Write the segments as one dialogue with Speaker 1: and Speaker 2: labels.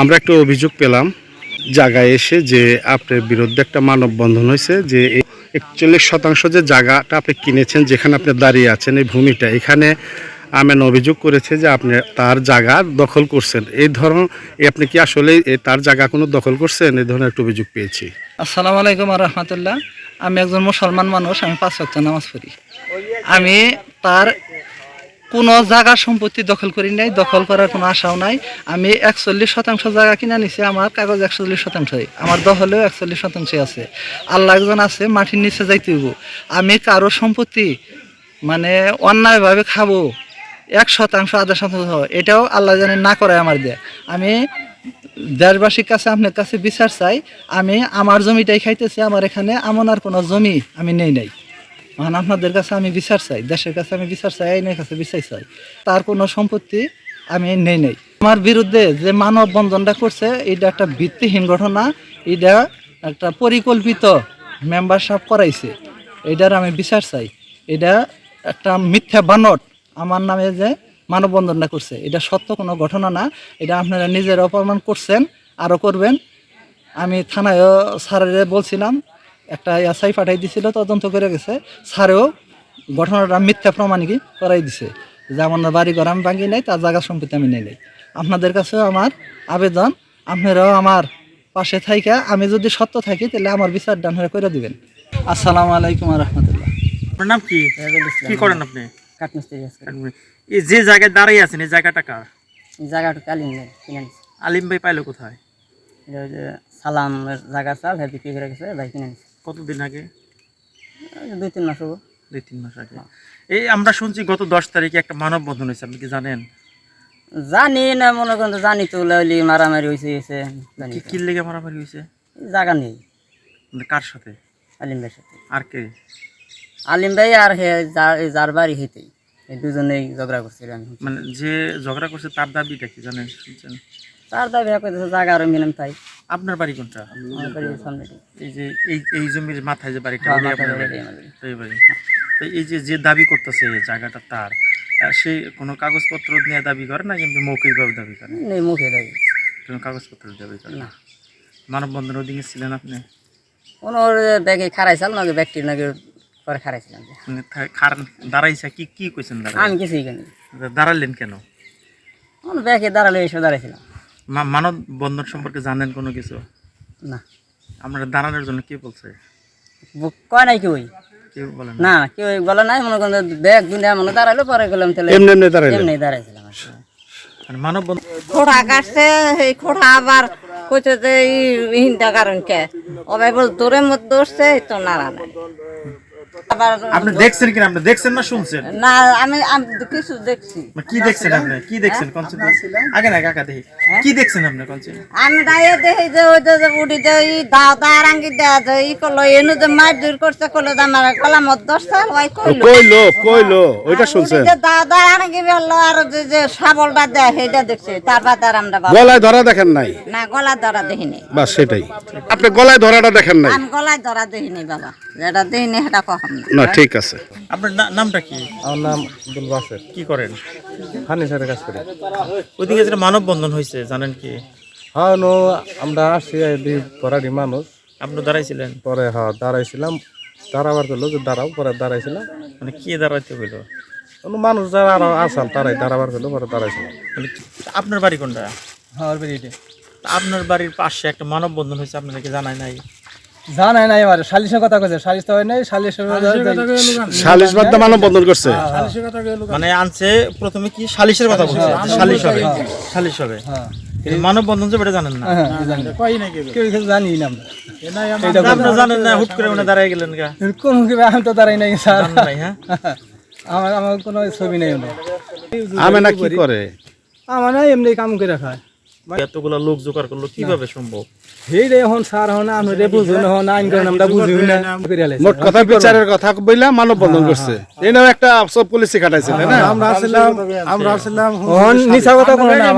Speaker 1: আমরা একটা অভিযোগ পেলাম জায়গায় এসে যে আপনার বিরুদ্ধে একটা মানববন্ধন হয়েছে, যে একচল্লিশ শতাংশ যে জায়গাটা আপনি কিনেছেন, যেখানে আপনি দাঁড়িয়ে আছেন, এই ভূমিটা, এখানে আমেন অভিযোগ করেছে যে আপনি তার জায়গা দখল করছেন। এই ধরন আপনি কি আসলে তার জায়গা কোনো দখল করছেন? এই ধরনের একটা অভিযোগ পেয়েছি।
Speaker 2: আসসালামু আলাইকুম রহমতুল্লাহ। আমি একজন মুসলমান মানুষ, আমি পাঁচ ওয়াক্ত নামাজ পড়ি। আমি তার কোনো জায়গা সম্পত্তি দখল করি নাই, দখল করার কোনো আশাও নাই। আমি একচল্লিশ শতাংশ জায়গা কিনে নিছি, আমার কাগজ একচল্লিশ শতাংশই, আমার দখলেও একচল্লিশ শতাংশই আছে। আল্লাহ একজন আছে, মাটির নিচে যাইতে আমি কারও সম্পত্তি মানে অন্যায়ভাবে খাব, এক শতাংশ, আধা শতাংশ এটাও আল্লাহ জানে না করে আমার দিয়ে। আমি দেশবাসীর কাছে, আপনার কাছে বিচার চাই, আমি আমার জমিটাই খাইতেছি, আমার এখানে আর কোনো জমি আমি নেই নাই। এখন আপনাদের কাছে আমি বিচার চাই, দেশের কাছে আমি বিচার চাই, আইনের কাছে বিচার চাই। তার কোনো সম্পত্তি আমি নেই নাই। আমার বিরুদ্ধে যে মানব বন্ধনটা করছে, এটা একটা ভিত্তিহীন ঘটনা, এটা একটা পরিকল্পিত মেম্বারশিপ করাইছে। এটার আমি বিচার চাই। এটা একটা মিথ্যা বানট আমার নামে যে মানববন্ধনটা করছে। এটা সত্য কোনো ঘটনা না। এটা আপনারা নিজেরাও অপমান করছেন আরও করবেন। আমি থানায়ও স্যারের বলছিলাম একটা এসআই পাঠাই দিছিল তদন্ত করে গেছে। স্যারেও ঘটনাটা মিথ্যা প্রমাণিক করাই দিছে যে আমার বাড়ি ঘর আমি ভাঙি নাই তার জায়গা সম্পত্তি আমি নেই নাই। আপনাদের কাছেও আমার আবেদন আপনারাও আমার পাশে থাইকা আমি যদি সত্য থাকি তাহলে আমার বিচারটা আপনারা করে দিবেন। আসসালামু আলাইকুম রহমতুল্লাহ।
Speaker 3: আপনার নাম কি? কি করেন আপনি?
Speaker 4: কাঠমিস্ত্রি
Speaker 3: এই যে জায়গায় দাঁড়িয়ে আছেন এই জায়গাটা কার?
Speaker 4: এই জায়গাটা কালিন নেই কিনে
Speaker 3: আলিম ভাই পাইলো কোথায়?
Speaker 4: সালামের জায়গা চাল হ্যাঁ বিক্রি করে গেছে ভাই কিনে নিছে
Speaker 3: কতদিন আগে?
Speaker 4: দুই তিন মাস হব
Speaker 3: দুই তিন মাস আগে। এই আমরা শুনছি গত দশ তারিখে একটা মানববন্ধন হয়েছে আপনি কি জানেন?
Speaker 4: জানি না মনে করেন জানি তো ওলি মারামারি হয়েছে জানি
Speaker 3: কি লেগে মারামারি হয়েছে
Speaker 4: জায়গা নেই।
Speaker 3: মানে কার সাথে?
Speaker 4: আলিম ভাইয়ের সাথে।
Speaker 3: আর কে?
Speaker 4: আলিম ভাই আর হে যার বাড়ি হেতেই। এই দুজনেই ঝগড়া করছিল আমি
Speaker 3: মানে যে ঝগড়া করছে তার দাবিটা কি জানেন শুনছেন?
Speaker 4: তার দাবি এক করতেছে জায়গা আরও মিলাম তাই।
Speaker 3: আপনার বাড়ি কোনটা?
Speaker 4: আমার বাড়ি
Speaker 3: এই যে এই এই জমির মাথায় যে বাড়িটা
Speaker 4: হ্যাঁ,
Speaker 3: ওটাই আপনার বাড়ি এই বাড়ি। তো এই যে যে দাবি করতেছে জায়গাটা তার সে কোনো কাগজপত্র নিয়ে দাবি করে না কিন্তু মৌখিকভাবে দাবি করে?
Speaker 4: নেই মুখে দাবি।
Speaker 3: কোনো কাগজপত্র দাবি করে?
Speaker 4: না।
Speaker 3: মানববন্ধন ওদিকে ছিলেন আপনি?
Speaker 4: কোনো ওর ব্যাগে খারাইছিল নাকি ব্যক্তির নাকি পরে খারাইছিলাম
Speaker 3: মানে খারান দাঁড়াইছে কি কি কইছেন
Speaker 4: আমি কিছুই জানি
Speaker 3: দাঁড়ালেন কেন?
Speaker 4: ব্যাগে দাঁড়ালে এইসব দাঁড়াইছিলাম।
Speaker 3: মা- মানববন্ধন সম্পর্কে জানেন কোনো কিছু?
Speaker 4: না।
Speaker 3: আমরা দাঁড়ানোর জন্য কি বলছে?
Speaker 4: কয় নাই কেউই? না। কেউ বলে নাই মনে করেন ব্যাগ দুনিয়া মনে দাঁড়াইলো পরে গেলাম তাহলে
Speaker 1: এমনি এমনি
Speaker 4: দাঁড়াইছিলাম আর কি।
Speaker 3: মানে
Speaker 5: খোড়া কাটছে এই খোড়া আবার কইতে যে এই হিন্দা কারণ। কে ওবাই বল দূরের মধ্যে এই তো নাড়া নাই।
Speaker 3: আপনি দেখছেন কিনা? আপনি দেখছেন না শুনছেন?
Speaker 5: না আমি কিছু দেখছি।
Speaker 3: কি দেখছেন আপনি? কি দেখছেন? কনসেপ্ট আগে না কাকা দেখি। কি দেখছেন আপনি কনসেপ্ট?
Speaker 5: আমি দাঁড়িয়ে দেখি যে ওই যে উড়ি যে এই দাও দেওয়া যে ই করল এনু যে মাছ দূর করছে করল যে আমার গলা মত দশটা ওই কইলো।
Speaker 1: কইলো কইলো ওইটা শুনছেন?
Speaker 5: যে দাও বলল আর যে যে শাবলটা দেয় সেটা দেখছি তারপর তার আমরা বাবা
Speaker 1: গলায় ধরা দেখেন নাই?
Speaker 5: না গলা ধরা দেখিনি।
Speaker 1: বাস সেটাই। আপনি গলায় ধরাটা দেখেন নাই?
Speaker 5: আমি গলায় ধরা দেখিনি বাবা যেটা দেখিনি সেটা কখন। না
Speaker 1: ঠিক আছে।
Speaker 3: আপনার নামটা কি?
Speaker 6: আমার নাম আব্দুল বাসের।
Speaker 3: কি করেন?
Speaker 6: ফার্নিচারের কাজ করি।
Speaker 3: ওইদিকে যেটা মানববন্ধন হয়েছে জানেন কি?
Speaker 6: হ্যাঁ নো আমরা আসছি এই পরাডি মানুষ।
Speaker 3: আপনি দাঁড়াইছিলেন?
Speaker 6: পরে হ্যাঁ দাঁড়াইছিলাম। দাঁড়াবার করল যে দাঁড়াও পরে দাঁড়াইছিলাম।
Speaker 3: মানে কি দাঁড়াইতে হইল?
Speaker 6: কোনো মানুষ যারা আরও আসাল তারাই দাঁড়াবার করল পরে দাঁড়াইছিলাম।
Speaker 3: মানে আপনার বাড়ি কোনটা?
Speaker 2: আমার বাড়িতে
Speaker 3: আপনার বাড়ির পাশে একটা মানববন্ধন হয়েছে আপনারা কি জানাই নাই।
Speaker 2: জানাই নাই আমার সালিশের কথা কইছে সালিশ তো হয় নাই সালিশের
Speaker 1: সালিশ বাদ মানববন্ধন করছে।
Speaker 3: মানে আনছে প্রথমে কি সালিশের কথা বলছে? যে সালিশ হবে। সালিশ হবে। কিন্তু মানববন্ধন যে এটা জানেন না।
Speaker 2: কেউ? কিছু জানি না আমরা।
Speaker 3: জানেন না হুট করে মানে দাঁড়ায় গেলেন গা।
Speaker 2: কোন আমি তো দাঁড়াই নাই স্যার।
Speaker 3: জানেন নাই হ্যাঁ।
Speaker 2: আমার আমার কোনো ছবি নেই
Speaker 1: আমি না কি করে?
Speaker 2: আমার এমনি কাম করে খায়।
Speaker 3: এতগুলা লোক জোগাড় করল কীভাবে সম্ভব?
Speaker 2: সেই এখন স্যার হন আমরা বুঝুন হন আইন করেন আমরা বুঝি না।
Speaker 1: মোট কথা বিচারের কথা বইলা মানববন্ধন করছে। এই একটা সব পুলিশে কাটাইছে না?
Speaker 6: আমরা আসছিলাম আমরা আসছিলাম
Speaker 2: হন নিছা কথা কোন না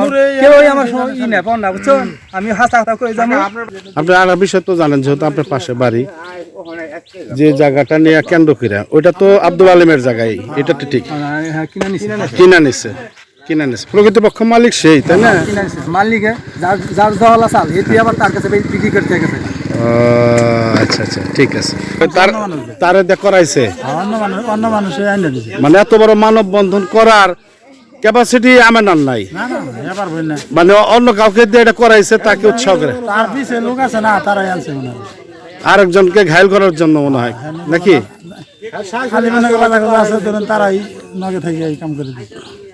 Speaker 2: কেউ আমার সময় ই না। পাও বুঝছ? আমি হাসা কথা কই যাব
Speaker 1: আপনি আর বিষয় তো জানেন যেহেতু আপনার পাশে বাড়ি যে জায়গাটা নিয়ে কেন্দ্র করে ওইটা তো আব্দুল আলমের জায়গায় এটা তো ঠিক।
Speaker 2: হ্যাঁ কিনা নিছি।
Speaker 1: কিনা নিয়েছে প্রকৃতপক্ষ মালিক সেই তাই না?
Speaker 7: মালিকে যার যার জহলা চাল এটি আবার তার কাছে বিক্রি করতে গেছে।
Speaker 1: আচ্ছা আচ্ছা ঠিক আছে। তার তারে দিয়ে করাইছে।
Speaker 7: অন্য মানুষ অন্য মানুষে আইনে দিছে।
Speaker 1: মানে এত বড় মানববন্ধন করার ক্যাপাসিটি আমেনার নাই। মানে অন্য কাউকে দিয়ে এটা করাইছে তাকে উৎসাহ করে।
Speaker 7: তার পিছে লোক আছে না তারাই আনছে মনে হয়।
Speaker 1: আরেকজনকে ঘায়ল করার জন্য মনে হয় নাকি?
Speaker 7: খালি মনে তারাই নগে থেকে এই কাম করে দিচ্ছে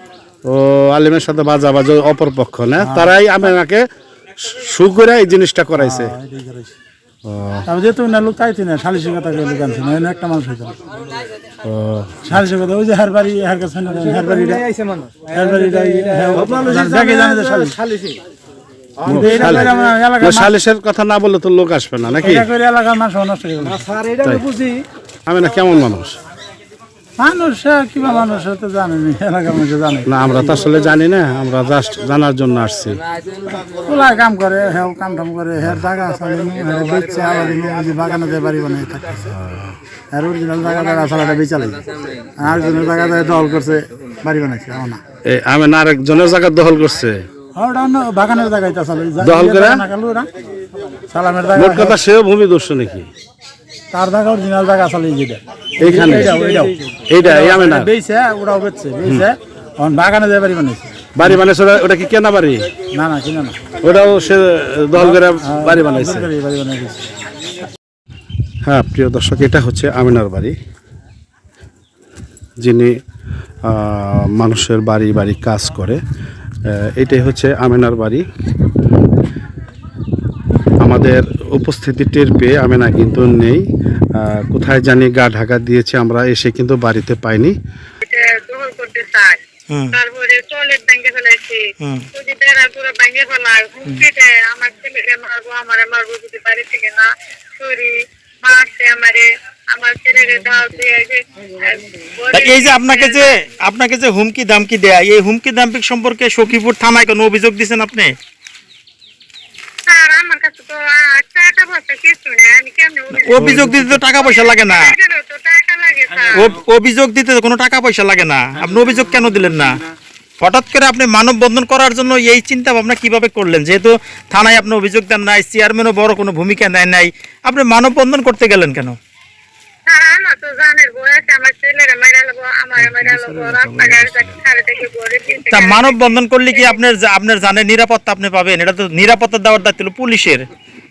Speaker 1: ও আলিমের সাথে বাজা বাজা অপর পক্ষ না? তারাই আমেনাকে সু করে এই জিনিসটা করাইছে।
Speaker 7: তবে যেহেতু না লোক না কথা আনছে না একটা মানুষ না কথা ওই যে হার বাড়ি হার কাছে হার বাড়িটা। হার বাড়িটা দেখে জানে যে সালিশ। কিন্তু এটা করে আমরা
Speaker 1: না,
Speaker 7: এলাকার
Speaker 1: সালিশের কথা না বললে তো লোক আসবে না নাকি?
Speaker 7: এলাকার মানুষ নষ্ট করে
Speaker 1: কেমন মানুষ?
Speaker 7: মানুষ কিবা মানুষ তো জানেনি এলাকার মানুষ জানে।
Speaker 1: না আমরা তো আসলে জানি না আমরা জাস্ট জানার জন্য আসছি।
Speaker 7: কাম করে হেও কাম টাম করে হের জায়গা আছে হের বেচছে আবার যে বাগানে যে বাড়ি বানাই থাকতেছে আর অরিজিনাল জায়গা জায়গা ছাড়াটা বেচালাই আর জনের জায়গা জায়গা দল করছে বাড়ি বানাইছে আমার না।
Speaker 1: আরেকজনের জায়গা দখল করছে?
Speaker 7: বাগানের জায়গায়
Speaker 1: দখল করে?
Speaker 7: সালামের জায়গা
Speaker 1: কথা সেও ভূমি দস্যু নাকি
Speaker 7: তার জায়গা অরিজিনাল জায়গা চালাই যেটা
Speaker 1: এইখানে? এইটা এই আমেনা
Speaker 7: বেচছে ওরাও বেচছে বেচছে এখন বাগানে যে বাড়ি বানাইছে
Speaker 1: বাড়ি বানাইছে ওটা- কি কেনা বাড়ি?
Speaker 7: না না কিনা না।
Speaker 1: ওটাও সে দখল করে বাড়ি বানাইছে।
Speaker 7: বাড়ি বানাইছে
Speaker 1: হ্যাঁ প্রিয় দর্শক এটা হচ্ছে আমিনার বাড়ি। যিনি মানুষের বাড়ি বাড়ি কাজ করে এটাই হচ্ছে আমিনার বাড়ি। আমাদের উপস্থিতি টের পেয়ে আমিনা কিন্তু নেই। কোথায় জানি গা ঢাকা দিয়েছে আমরা এসে কিন্তু বাড়িতে পাইনি।
Speaker 5: দখল করতে চায় তারপরে টয়লেট ভেঙে ফেলাইছে যদি বেড়া করে ভেঙে ফেলায় হুমকি দেয় আমার ছেলেকে মারবো আমারে মারবো যদি বাড়ি থেকে না সরি মারছে আমারে আমার ছেলেকে দাও দিয়ে
Speaker 3: এই যে আপনাকে যে আপনাকে যে হুমকি দামকি দেয়া এই হুমকি দামকি সম্পর্কে সখীপুর থানায় কোনো অভিযোগ দিয়েছেন আপনি? অভিযোগ দিতে তো টাকা পয়সা লাগে না। অভিযোগ দিতে কোনো টাকা পয়সা লাগে না। আপনি অভিযোগ কেন দিলেন না? হঠাৎ করে আপনি মানববন্ধন করার জন্য এই চিন্তা ভাবনা কীভাবে করলেন? যেহেতু থানায় আপনি অভিযোগ দেন নাই চেয়ারম্যানও বড় কোনো ভূমিকা নেয় নাই আপনি মানববন্ধন করতে গেলেন কেন?
Speaker 5: আমার তো জানের বয়স আমার ছেলেরা মেরা লাগবো আমার মেরা লাগবো রাস্তাঘাট থেকে গড়ে দিতে
Speaker 3: তা মানববন্ধন করলে কি আপনার আপনার জানের নিরাপত্তা আপনি পাবেন এটা তো নিরাপত্তা দেওয়ার দায়িত্ব পুলিশের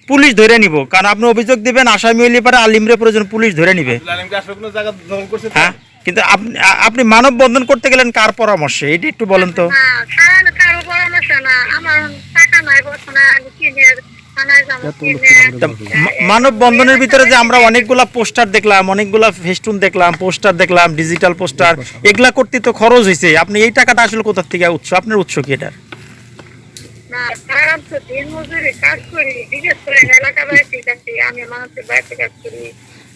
Speaker 3: পুলিশ ধরে নিব কারণ আপনি অভিযোগ দিবেন আসামি হইলে পারে আলিমরে প্রয়োজন পুলিশ ধরে নিবে হ্যাঁ কিন্তু আপনি আপনি মানববন্ধন করতে গেলেন কার পরামর্শে এটা একটু বলেন তো
Speaker 5: কারও পরামর্শ না আমার টাকা নাই বসে না আমি কিনে
Speaker 3: মানববন্ধনের ভিতরে যে আমরা অনেকগুলা পোস্টার দেখলাম অনেকগুলা ফেস্টুন দেখলাম পোস্টার দেখলাম ডিজিটাল পোস্টার এগুলা করতে তো খরচ হয়েছে আপনি এই টাকাটা আসলে কোথা থেকে উৎস? আপনার উৎস কি এটা
Speaker 5: মানুষের বাড়িতে কাজ করি।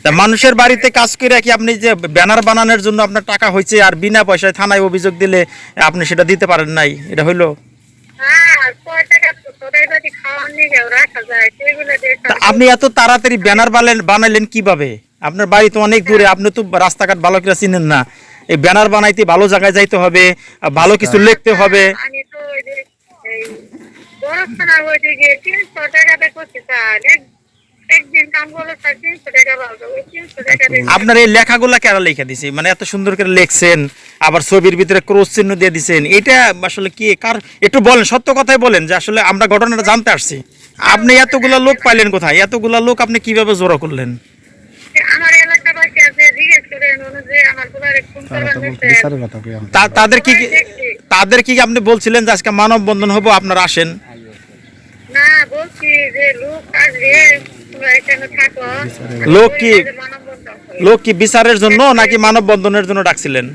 Speaker 3: তা মানুষের বাড়িতে কাজ করে কি আপনি যে ব্যানার বানানোর জন্য আপনার টাকা হয়েছে আর বিনা পয়সায় থানায় অভিযোগ দিলে আপনি সেটা দিতে পারেন নাই? এটা হইল? আপনি এত তাড়াতাড়ি ব্যানার বানালেন বানাইলেন কীভাবে? আপনার বাড়ি তো অনেক দূরে আপনি তো রাস্তাঘাট ভালো করে চিনেন না। এই ব্যানার বানাইতে ভালো জায়গায় যাইতে হবে ভালো কিছু লিখতে হবে।
Speaker 5: আমি তো
Speaker 3: আপনার এই লেখাগুলা কেন লেখা দিছি? মানে এত সুন্দর করে লিখছেন আবার ছবির ভিতরে ক্রস চিহ্ন দিয়ে দিছেন এটা আসলে কি কার একটু বলেন সত্য কথাই বলেন যে আসলে আমরা ঘটনাটা জানতে আসছি। আপনি এতগুলা লোক পাইলেন কোথায়? এতগুলা লোক আপনি কীভাবে জোড়া করলেন? তাদের কি কি- তাদের কি আপনি বলছিলেন যে আজকে মানববন্ধন হব আপনারা আসেন?
Speaker 5: না বলছি যে লোক আসবে
Speaker 3: লোক কি লোক কি বিচারের জন্য নাকি মানববন্ধনের জন্য ডাকছিলেন?